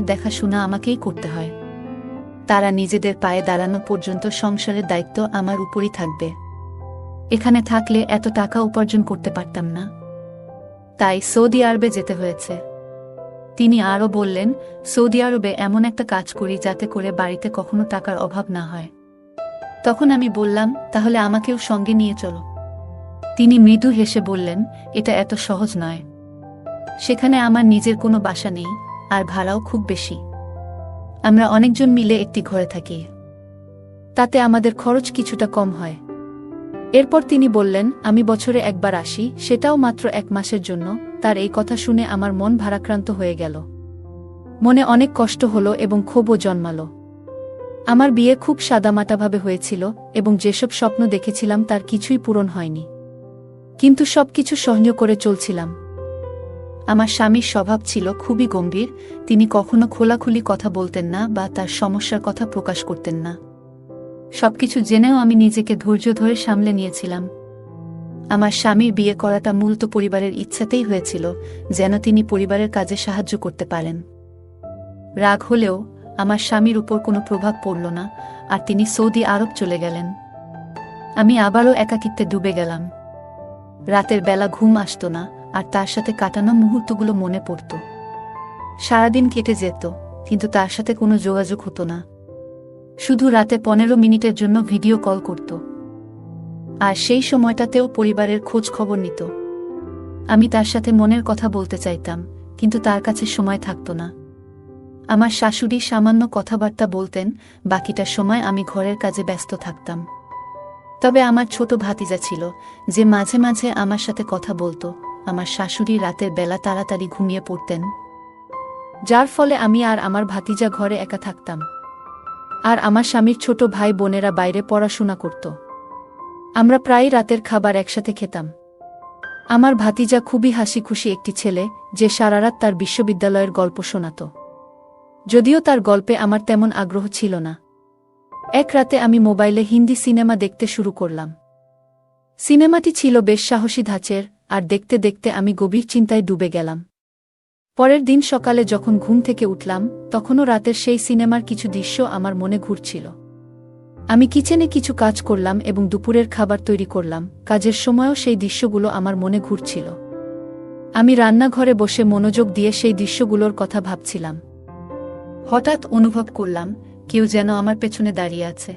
বাচ্চার দেখাশোনা আমাকেই করতে হয়। তারা নিজেদের পায়ে দাঁড়ানো পর্যন্ত সংসারের দায়িত্ব আমার উপরই থাকবে। এখানে থাকলে এত টাকা উপার্জন করতে পারতাম না। তাই সৌদি আরবে যেতে হয়েছে। তিনি আরও বললেন, সৌদি আরবে এমন একটা কাজ করি যাতে করে বাড়িতে কখনো টাকার অভাব না হয়। তখন আমি বললাম, তাহলে আমাকেও সঙ্গে নিয়ে চলো। তিনি মৃদু হেসে বললেন, এটা এত সহজ নয়। সেখানে আমার নিজের কোনো বাসা নেই। আর ভাড়াও খুব বেশি। আমরা অনেকজন মিলে একটি ঘরে থাকি। তাতে আমাদের খরচ কিছুটা কম হয়। এরপর তিনি বললেন, আমি বছরে একবার আসি, সেটাও মাত্র এক মাসের জন্য। তার এই কথা শুনে আমার মন ভারাক্রান্ত হয়ে গেল। মনে অনেক কষ্ট হলো এবং ক্ষোভও জন্মালো। আমার বিয়ে খুব সাদামাটাভাবে হয়েছিল এবং যেসব স্বপ্ন দেখেছিলাম তার কিছুই পূরণ হয়নি। কিন্তু সবকিছু সহ্য করে চলছিলাম। আমার স্বামীর স্বভাব ছিল খুবই গম্ভীর, তিনি কখনো খোলাখুলি কথা বলতেন না বা তার সমস্যার কথা প্রকাশ করতেন না। সবকিছু জেনেও আমি নিজেকে ধৈর্য ধরে সামলে নিয়েছিলাম। আমার স্বামীর বিয়ে করাটা মূলত পরিবারের ইচ্ছাতেই হয়েছিল, যেন তিনি পরিবারের কাজে সাহায্য করতে পারেন। রাগ হলেও আমার স্বামীর উপর কোনো প্রভাব পড়ল না, আর তিনি সৌদি আরব চলে গেলেন। আমি আবারও একাকিত্বে ডুবে গেলাম। রাতের বেলা ঘুম আসতো না আর তার সাথে কাটানো মুহূর্তগুলো মনে পড়ত। সারাদিন কেটে যেত, কিন্তু তার সাথে কোনো যোগাযোগ হতো না। শুধু রাতে পনেরো মিনিটের জন্য ভিডিও কল করত। আর সেই সময়টাতেও পরিবারের খোঁজ খবর নিত। আমি তার সাথে মনের কথা বলতে চাইতাম, কিন্তু তার কাছে সময় থাকত না। আমার শাশুড়ি সামান্য কথাবার্তা বলতেন, বাকিটা সময় আমি ঘরের কাজে ব্যস্ত থাকতাম। তবে আমার ছোট ভাতিজা ছিল, যে মাঝে মাঝে আমার সাথে কথা বলতো। আমার শাশুড়ি রাতের বেলা তাড়াতাড়ি ঘুমিয়ে পড়তেন। যার ফলে আমি আর আমার ভাতিজা ঘরে একা থাকতাম। আর আমার স্বামীর ছোট ভাই বোনেরা বাইরে পড়াশোনা করত। আমরা প্রায় রাতের খাবার একসাথে খেতাম। আমার ভাতিজা খুবই হাসি খুশি একটি ছেলে, যে সারারাত তার বিশ্ববিদ্যালয়ের গল্প শোনাত। যদিও তার গল্পে আমার তেমন আগ্রহ ছিল না। এক রাতে আমি মোবাইলে হিন্দি সিনেমা দেখতে শুরু করলাম। সিনেমাটি ছিল বেশ সাহসী ধাঁচের আর দেখতে দেখতে আমি গভীর চিন্তায় ডুবে গেলাম। পরের দিন সকালে যখন ঘুম থেকে উঠলাম, তখনও রাতের সেই সিনেমার কিছু দৃশ্য আমার মনে ঘুরছিল। আমি কিচেনে কিছু কাজ করলাম এবং দুপুরের খাবার তৈরি করলাম, কাজের সময়ও সেই দৃশ্যগুলো আমার মনে ঘুরছিল। আমি রান্নাঘরে বসে মনোযোগ দিয়ে সেই দৃশ্যগুলোর কথা ভাবছিলাম। হঠাৎ অনুভব করলাম, কেউ যেন আমার পেছনে দাঁড়িয়ে আছে।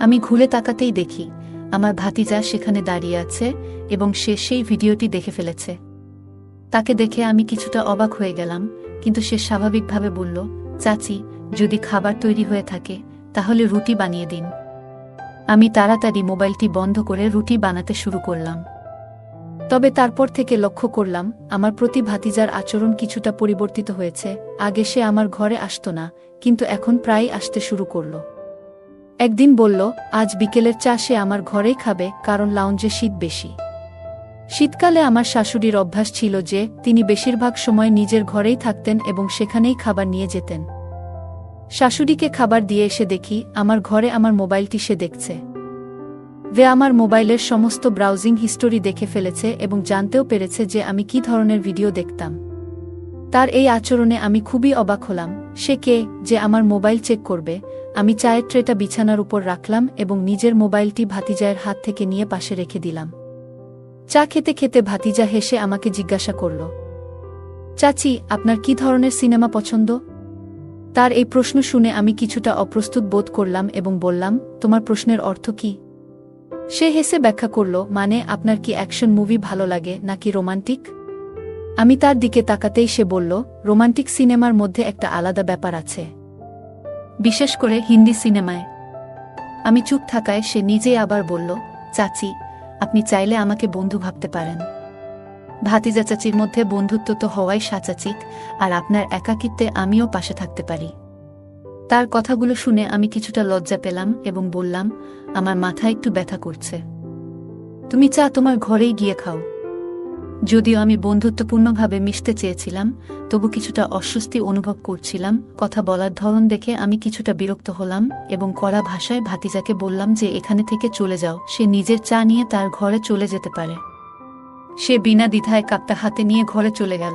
আমি ঘুরে তাকাতেই দেখি আমার ভাতিজা সেখানে দাঁড়িয়ে আছে এবং সে সেই ভিডিওটি দেখে ফেলেছে। তাকে দেখে আমি কিছুটা অবাক হয়ে গেলাম, কিন্তু সে স্বাভাবিকভাবে বলল, চাচি, যদি খাবার তৈরি হয়ে থাকে, তাহলে রুটি বানিয়ে দিন। আমি তাড়াতাড়ি মোবাইলটি বন্ধ করে রুটি বানাতে শুরু করলাম। তবে তারপর থেকে লক্ষ্য করলাম, আমার প্রতি ভাতিজার আচরণ কিছুটা পরিবর্তিত হয়েছে, আগে সে আমার ঘরে আসতো না, কিন্তু এখন প্রায়ই আসতে শুরু করল। একদিন বলল, আজ বিকেলের চা সে আমার ঘরেই খাবে, কারণ লাউঞ্জে শীত বেশি। শীতকালে আমার শাশুড়ির অভ্যাস ছিল যে, তিনি বেশিরভাগ সময় নিজের ঘরেই থাকতেন এবং সেখানেই খাবার নিয়ে যেতেন। শাশুড়িকে খাবার দিয়ে এসে দেখি, আমার ঘরে আমার মোবাইলটি সে দেখছে। ভে আমার মোবাইলের সমস্ত ব্রাউজিং হিস্টোরি দেখে ফেলেছে এবং জানতেও পেরেছে যে আমি কি ধরনের ভিডিও দেখতাম। তার এই আচরণে আমি খুবই অবাক হলাম। সে কে যে আমার মোবাইল চেক করবে, আমি চায়ের ট্রেটা বিছানার উপর রাখলাম এবং নিজের মোবাইলটি ভাতিজায়ের হাত থেকে নিয়ে পাশে রেখে দিলাম। চা খেতে খেতে ভাতিজা হেসে আমাকে জিজ্ঞাসা করল, চাচি, আপনার কি ধরনের সিনেমা পছন্দ? তার এই প্রশ্ন শুনে আমি কিছুটা অপ্রস্তুত বোধ করলাম এবং বললাম, তোমার প্রশ্নের অর্থ কি? সে হেসে ব্যাখ্যা করল মানে আপনার কি অ্যাকশন মুভি ভালো লাগে নাকি রোমান্টিক? আমি তার দিকে তাকাতেই সে বলল, রোমান্টিক সিনেমার মধ্যে একটা আলাদা ব্যাপার আছে। বিশেষ করে হিন্দি সিনেমায়। আমি চুপ থাকায় সে নিজেই আবার বলল, চাচি, আপনি চাইলে আমাকে বন্ধু ভাবতে পারেন। ভাতিজা চাচির মধ্যে বন্ধুত্ব তো হওয়াই সাচাচিক, আর আপনার একাকিত্বে আমিও পাশে থাকতে পারি। তার কথাগুলো শুনে আমি কিছুটা লজ্জা পেলাম এবং বললাম, আমার মাথা একটু ব্যথা করছে। তুমি চা তোমার ঘরেই গিয়ে খাও। যদিও আমি বন্ধুত্বপূর্ণভাবে মিশতে চেয়েছিলাম, তবু কিছুটা অস্বস্তি অনুভব করছিলাম, কথা বলার ধরন দেখে আমি কিছুটা বিরক্ত হলাম এবং কড়া ভাষায় ভাতিজাকে বললাম যে এখানে থেকে চলে যাও, সে নিজের চা নিয়ে তার ঘরে চলে যেতে পারে। সে বিনা দ্বিধায় কাপটা হাতে নিয়ে ঘরে চলে গেল।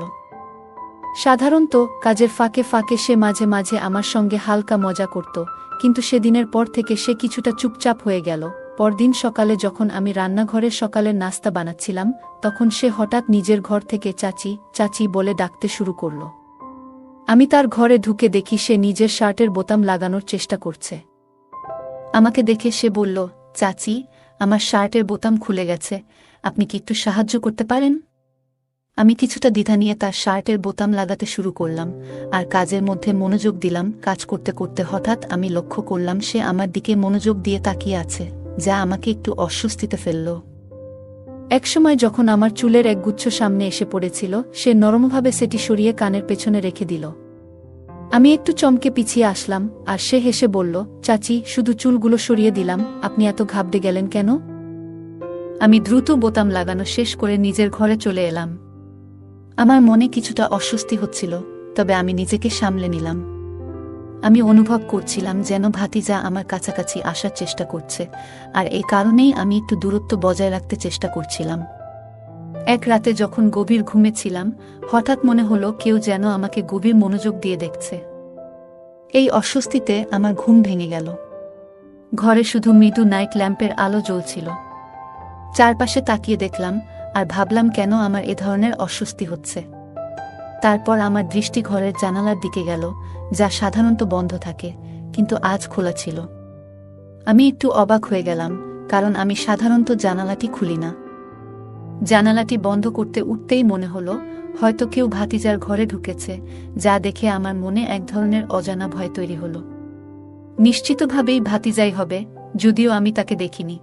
সাধারণত কাজের ফাঁকে ফাঁকে সে মাঝে মাঝে আমার সঙ্গে হালকা মজা করত, কিন্তু সেদিনের পর থেকে সে কিছুটা চুপচাপ হয়ে গেল। পরদিন সকালে যখন আমি রান্নাঘরে সকালের নাস্তা বানাচ্ছিলাম, তখন সে হঠাৎ নিজের ঘর থেকে চাচি চাচি বলে ডাকতে শুরু করল। আমি তার ঘরে ঢুকে দেখি সে নিজের শার্টের বোতাম লাগানোর চেষ্টা করছে। আমাকে দেখে সে বলল, চাচি, আমার শার্টের বোতাম খুলে গেছে, আপনি কি একটু সাহায্য করতে পারেন? আমি কিছুটা দ্বিধা নিয়ে তার শার্টের বোতাম লাগাতে শুরু করলাম, আর কাজের মধ্যে মনোযোগ দিলাম, কাজ করতে করতে হঠাৎ আমি লক্ষ্য করলাম সে আমার দিকে মনোযোগ দিয়ে তাকিয়ে আছে। যা আমাকে একটু অস্বস্তিতে ফেলল। একসময় যখন আমার চুলের এক গুচ্ছ সামনে এসে পড়েছিল, সে নরমভাবে সেটি সরিয়ে কানের পেছনে রেখে দিল। আমি একটু চমকে পিছিয়ে আসলাম, আর সে হেসে বলল, চাচি, শুধু চুলগুলো সরিয়ে দিলাম, আপনি এত ঘাবড়ে গেলেন কেন? আমি দ্রুত বোতাম লাগানো শেষ করে নিজের ঘরে চলে এলাম। আমার মনে কিছুটা অস্বস্তি হচ্ছিল, তবে আমি নিজেকে সামলে নিলাম। আমি অনুভব করছিলাম যেন ভাতিজা আমার কাছাকাছি আসার চেষ্টা করছে, আর এই কারণেই আমি একটু দূরত্ব বজায় রাখতে চেষ্টা করছিলাম। এক রাতে যখন গভীর ঘুমেছিলাম হঠাৎ মনে হলো কেউ যেন আমাকে গভীর মনোযোগ দিয়ে দেখছে। এই অস্বস্তিতে আমার ঘুম ভেঙে গেল। ঘরে শুধু মৃদু নাইট ল্যাম্পের আলো জ্বলছিল। চারপাশে তাকিয়ে দেখলাম, আর ভাবলাম কেন আমার এ ধরনের অস্বস্তি হচ্ছে। তারপর আমার দৃষ্টি ঘরের জানালার দিকে গেল, যা সাধারণত বন্ধ থাকে, কিন্তু আজ খোলা ছিল। আমি একটু অবাক হয়ে গেলাম, কারণ আমি সাধারণত জানালাটি খুলি না। জানালাটি বন্ধ করতে উঠতেই মনে হলো, হয়তো কেউ ভাতিজার ঘরে ঢুকেছে, যা দেখে আমার মনে এক ধরনের অজানা ভয় তৈরি হল। নিশ্চিতভাবেই ভাতিজাই হবে, যদিও আমি তাকে দেখিনি।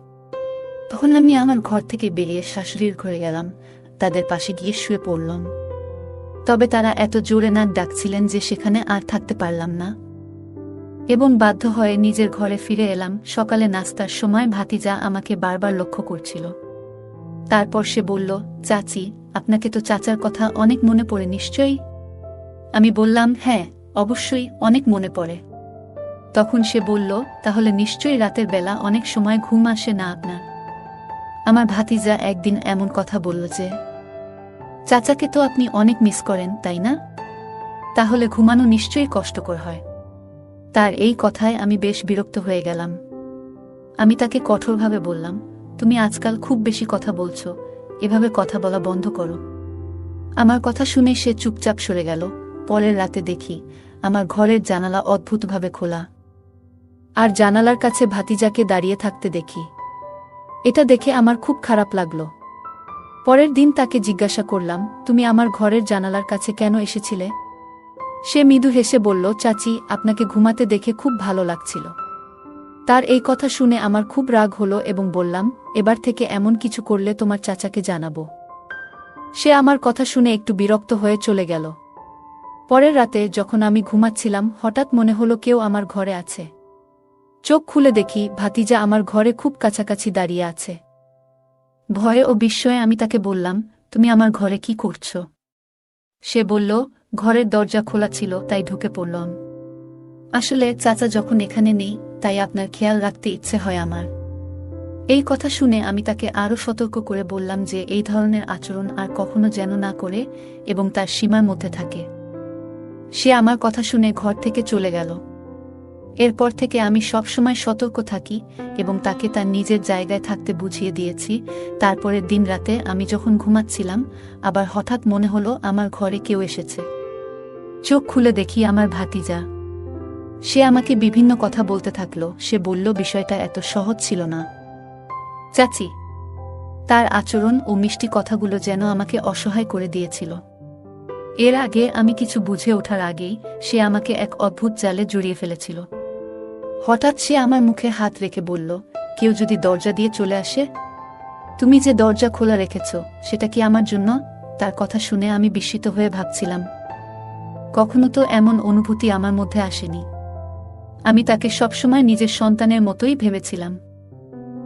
তখন আমি আমার ঘর থেকে বেরিয়ে শাশুড়ির ঘরে গেলাম, তাদের পাশে গিয়ে শুয়ে পড়লাম। তবে তারা এত জোরে নাক ডাকছিলেন যে সেখানে আর থাকতে পারলাম না। এবং বাধ্য হয়ে নিজের ঘরে ফিরে এলাম। সকালে নাস্তার সময় ভাতিজা আমাকে বারবার লক্ষ্য করছিল। তারপর সে বলল, চাচি, আপনাকে তো চাচার কথা অনেক মনে পড়ে নিশ্চয়ই? আমি বললাম হ্যাঁ অবশ্যই অনেক মনে পড়ে। তখন সে বলল, তাহলে নিশ্চয়ই রাতের বেলা অনেক সময় ঘুম আসে না আপনার? আমার ভাতিজা একদিন এমন কথা বলল যে চাচাকে তো আপনি অনেক মিস করেন, তাই না? তাহলে ঘুমানো নিশ্চয়ই কষ্টকর হয়। তার এই কথায় আমি বেশ বিরক্ত হয়ে গেলাম। আমি তাকে কঠোরভাবে বললাম, তুমি আজকাল খুব বেশি কথা বলছো, এভাবে কথা বলা বন্ধ করো। আমার কথা শুনে সে চুপচাপ সরে গেল। পরের রাতে দেখি, আমার ঘরের জানালা অদ্ভুতভাবে খোলা। আর জানালার কাছে ভাতিজাকে দাঁড়িয়ে থাকতে দেখি। এটা দেখে আমার খুব খারাপ লাগল। পরের দিন তাকে জিজ্ঞাসা করলাম, তুমি আমার ঘরের জানালার কাছে কেন এসেছিলে? সে মৃদু হেসে বলল, চাচি, আপনাকে ঘুমাতে দেখে খুব ভালো লাগছিল। তার এই কথা শুনে আমার খুব রাগ হলো এবং বললাম, এবার থেকে এমন কিছু করলে তোমার চাচাকে জানাব। সে আমার কথা শুনে একটু বিরক্ত হয়ে চলে গেল। পরের রাতে যখন আমি ঘুমাচ্ছিলাম, হঠাৎ মনে হলো কেউ আমার ঘরে আছে। চোখ খুলে দেখি, ভাতিজা আমার ঘরে খুব কাছাকাছি দাঁড়িয়ে আছে। ভয়ে ও বিস্ময়ে আমি তাকে বললাম, তুমি আমার ঘরে কি করছ? সে বলল, ঘরের দরজা খোলা ছিল, তাই ঢুকে পড়লাম। আসলে চাচা যখন এখানে নেই, তাই আপনার খেয়াল রাখতে ইচ্ছে হয় আমার। এই কথা শুনে আমি তাকে আরও সতর্ক করে বললাম যে, এই ধরনের আচরণ আর কখনো যেন না করে এবং তার সীমার মধ্যে থাকে। সে আমার কথা শুনে ঘর থেকে চলে গেল। এরপর থেকে আমি সবসময় সতর্ক থাকি এবং তাকে তার নিজের জায়গায় থাকতে বুঝিয়ে দিয়েছি। তারপরে দিন রাতে আমি যখন ঘুমাচ্ছিলাম, আবার হঠাৎ মনে হলো আমার ঘরে কেউ এসেছে। চোখ খুলে দেখি আমার ভাতিজা। সে আমাকে বিভিন্ন কথা বলতে থাকল। সে বলল, বিষয়টা এত সহজ ছিল না। চাচি, তার আচরণ ও মিষ্টি কথাগুলো যেন আমাকে অসহায় করে দিয়েছিল। এর আগে আমি কিছু বুঝে ওঠার আগেই সে আমাকে এক অদ্ভুত জালে জড়িয়ে ফেলেছিল। হঠাৎ সে আমার মুখে হাত রেখে বলল, কেউ যদি দরজা দিয়ে চলে আসে? তুমি যে দরজা খোলা রেখেছ, সেটা কি আমার জন্য? তার কথা শুনে আমি বিস্মিত হয়ে ভাবছিলাম। কখনো তো এমন অনুভূতি আমার মধ্যে আসেনি। আমি তাকে সবসময় নিজের সন্তানের মতোই ভেবেছিলাম।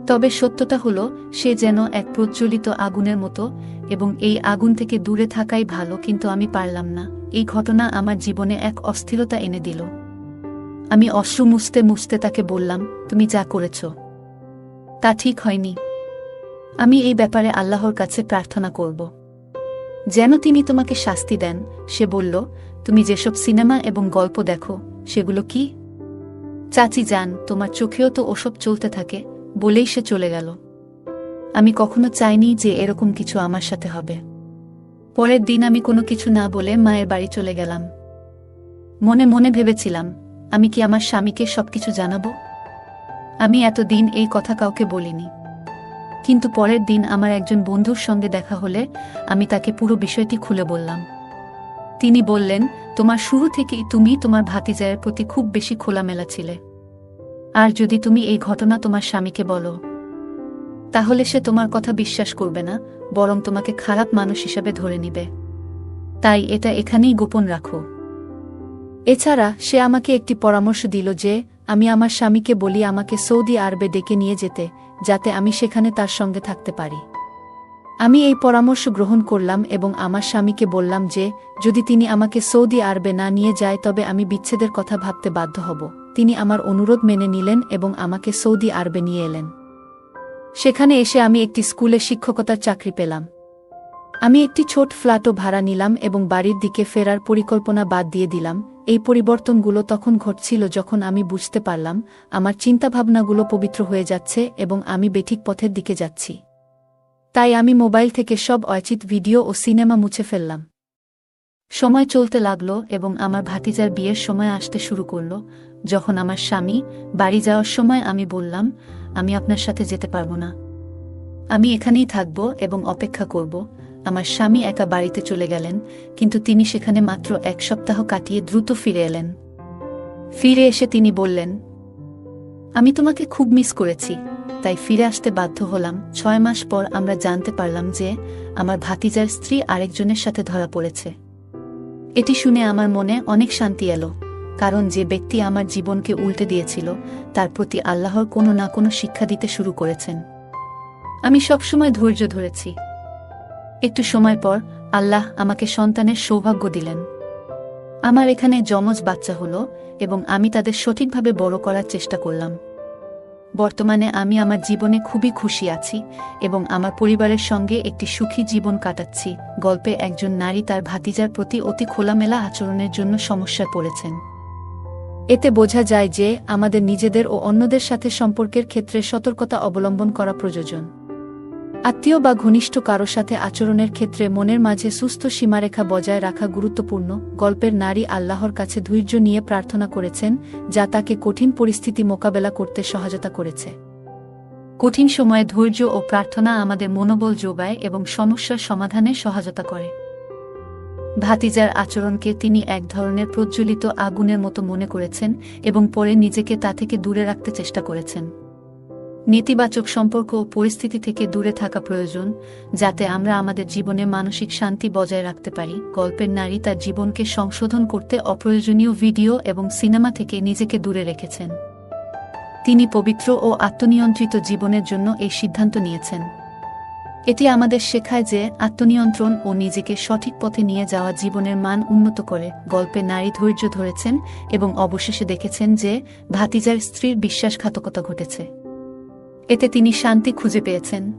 তবে সত্যটা হলো, সে যেন এক প্রজ্বলিত আগুনের মতো এবং এই আগুন থেকে দূরে থাকাই ভালো, কিন্তু আমি পারলাম না। এই ঘটনা আমার জীবনে এক অস্থিরতা এনে দিল। আমি অশ্রু মুছতে মুছতে তাকে বললাম, তুমি যা করেছ, তা ঠিক হয়নি। আমি এই ব্যাপারে আল্লাহর কাছে প্রার্থনা করব। যেন তিনি তোমাকে শাস্তি দেন। সে বলল, তুমি যেসব সিনেমা এবং গল্প দেখো, সেগুলো কি? চাচি যান তোমার চোখেও তো ওসব চলতে থাকে, বলেই সে চলে গেল। আমি কখনো চাইনি যে এরকম কিছু আমার সাথে হবে। পরের দিন আমি কোনো কিছু না বলে মায়ের বাড়ি চলে গেলাম। মনে মনে ভেবেছিলাম আমি কি আমার স্বামীকে সবকিছু জানাব? আমি এতদিন এই কথা কাউকে বলিনি। কিন্তু পরের দিন আমার একজন বন্ধুর সঙ্গে দেখা হলে আমি তাকে পুরো বিষয়টি খুলে বললাম। তিনি বললেন, তোমার শুরু থেকেই তুমি তোমার ভাতিজায়ের প্রতি খুব বেশি খোলামেলা ছিলে। আর যদি তুমি এই ঘটনা তোমার স্বামীকে বলো, তাহলে সে তোমার কথা বিশ্বাস করবে না, বরং তোমাকে খারাপ মানুষ হিসাবে ধরে নিবে। তাই এটা এখানেই গোপন রাখো। এছাড়া সে আমাকে একটি পরামর্শ দিল যে, আমি আমার স্বামীকে বলি আমাকে সৌদি আরবে ডেকে নিয়ে যেতে, যাতে আমি সেখানে তার সঙ্গে থাকতে পারি। আমি এই পরামর্শ গ্রহণ করলাম এবং আমার স্বামীকে বললাম যে, যদি তিনি আমাকে সৌদি আরবে না নিয়ে যায় তবে আমি বিচ্ছেদের কথা ভাবতে বাধ্য হব। তিনি আমার অনুরোধ মেনে নিলেন এবং আমাকে সৌদি আরবে নিয়ে এলেন। সেখানে এসে আমি একটি স্কুলে শিক্ষকতার চাকরি পেলাম। আমি একটি ছোট ফ্ল্যাটও ভাড়া নিলাম এবং বাড়ির দিকে ফেরার পরিকল্পনা বাদ দিয়ে দিলাম এই পরিবর্তনগুলো তখন ঘটছিল যখন আমি বুঝতে পারলাম আমার চিন্তাভাবনাগুলো পবিত্র হয়ে যাচ্ছে এবং আমি বেঠিক পথের দিকে যাচ্ছি। তাই আমি মোবাইল থেকে সব অচিত ভিডিও ও সিনেমা মুছে ফেললাম। সময় চলতে লাগল এবং আমার ভাতিজার বিয়ের সময় আসতে শুরু করল, যখন আমার স্বামী বাড়ি যাওয়ার সময় আমি বললাম, আমি আপনার সাথে যেতে পারব না। আমি এখানেই থাকব এবং অপেক্ষা করব। আমার স্বামী একা বাড়িতে চলে গেলেন, কিন্তু তিনি সেখানে মাত্র এক সপ্তাহ কাটিয়ে দ্রুত ফিরে এলেন। ফিরে এসে তিনি বললেন, আমি তোমাকে খুব মিস করেছি, তাই ফিরে আসতে বাধ্য হলাম। ছয় মাস পর আমরা জানতে পারলাম যে, আমার ভাতিজার স্ত্রী আরেকজনের সাথে ধরা পড়েছে। এটি শুনে আমার মনে অনেক শান্তি এলো, কারণ যে ব্যক্তি আমার জীবনকে উল্টে দিয়েছিল, তার প্রতি আল্লাহর কোনো না কোনো শিক্ষা দিতে শুরু করেছেন। আমি সবসময় ধৈর্য ধরেছি একটু সময় পর আল্লাহ আমাকে সন্তানের সৌভাগ্য দিলেন। আমার এখানে যমজ বাচ্চা হলো এবং আমি তাদের সঠিকভাবে বড় করার চেষ্টা করলাম। বর্তমানে আমি আমার জীবনে খুবই খুশি আছি এবং আমার পরিবারের সঙ্গে একটি সুখী জীবন কাটাচ্ছি, গল্পে একজন নারী তার ভাতিজার প্রতি অতি খোলামেলা আচরণের জন্য সমস্যায় পড়েছেন। এতে বোঝা যায় যে আমাদের নিজেদের ও অন্যদের সাথে সম্পর্কের ক্ষেত্রে সতর্কতা অবলম্বন করা প্রয়োজন। আত্মীয় বা ঘনিষ্ঠ কারও সাথে আচরণের ক্ষেত্রে মনের মাঝে সুস্থ সীমারেখা বজায় রাখা গুরুত্বপূর্ণ। গল্পের নারী আল্লাহর কাছে ধৈর্য নিয়ে প্রার্থনা করেছেন, যা তাকে কঠিন পরিস্থিতি মোকাবেলা করতে সহায়তা করেছে। কঠিন সময়ে ধৈর্য ও প্রার্থনা আমাদের মনোবল যোগায় এবং সমস্যার সমাধানে সহায়তা করে। ভাতিজার আচরণকে তিনি এক ধরনের প্রজ্বলিত আগুনের মতো মনে করেছেন এবং পরে নিজেকে তা থেকে দূরে রাখতে চেষ্টা করেছেন। নেতিবাচক সম্পর্ক ও পরিস্থিতি থেকে দূরে থাকা প্রয়োজন, যাতে আমরা আমাদের জীবনে মানসিক শান্তি বজায় রাখতে পারি। গল্পের নারী তার জীবনকে সংশোধন করতে অপ্রয়োজনীয় ভিডিও এবং সিনেমা থেকে নিজেকে দূরে রেখেছেন। তিনি পবিত্র ও আত্মনিয়ন্ত্রিত জীবনের জন্য এই সিদ্ধান্ত নিয়েছেন। এটি আমাদের শেখায় যে আত্মনিয়ন্ত্রণ ও নিজেকে সঠিক পথে নিয়ে যাওয়া জীবনের মান উন্নত করে। গল্পে নারী ধৈর্য ধরেছেন এবং অবশেষে দেখেছেন যে ভাতিজার স্ত্রীর বিশ্বাসঘাতকতা ঘটেছে। এতে তিনি শান্তি খুঁজে পেয়েছেন।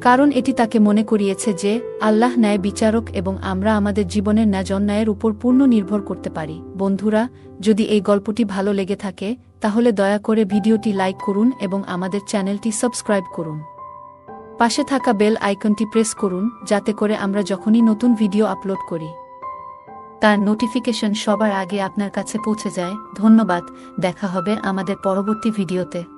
কারণ এটি তাকে মনে করিয়েছে যে, আল্লাহ ন্যায় বিচারক এবং আমরা আমাদের জীবনের ন্যায় অন্যায়ের উপর পূর্ণ নির্ভর করতে পারি। বন্ধুরা, যদি এই গল্পটি ভালো লেগে থাকে, তাহলে দয়া করে ভিডিওটি লাইক করুন এবং আমাদের চ্যানেলটি সাবস্ক্রাইব করুন। পাশে থাকা বেল আইকনটি প্রেস করুন, যাতে করে আমরা যখনই নতুন ভিডিও আপলোড করি। তার নোটিফিকেশন সবার আগে আপনার কাছে পৌঁছে যায়। ধন্যবাদ, দেখা হবে আমাদের পরবর্তী ভিডিওতে।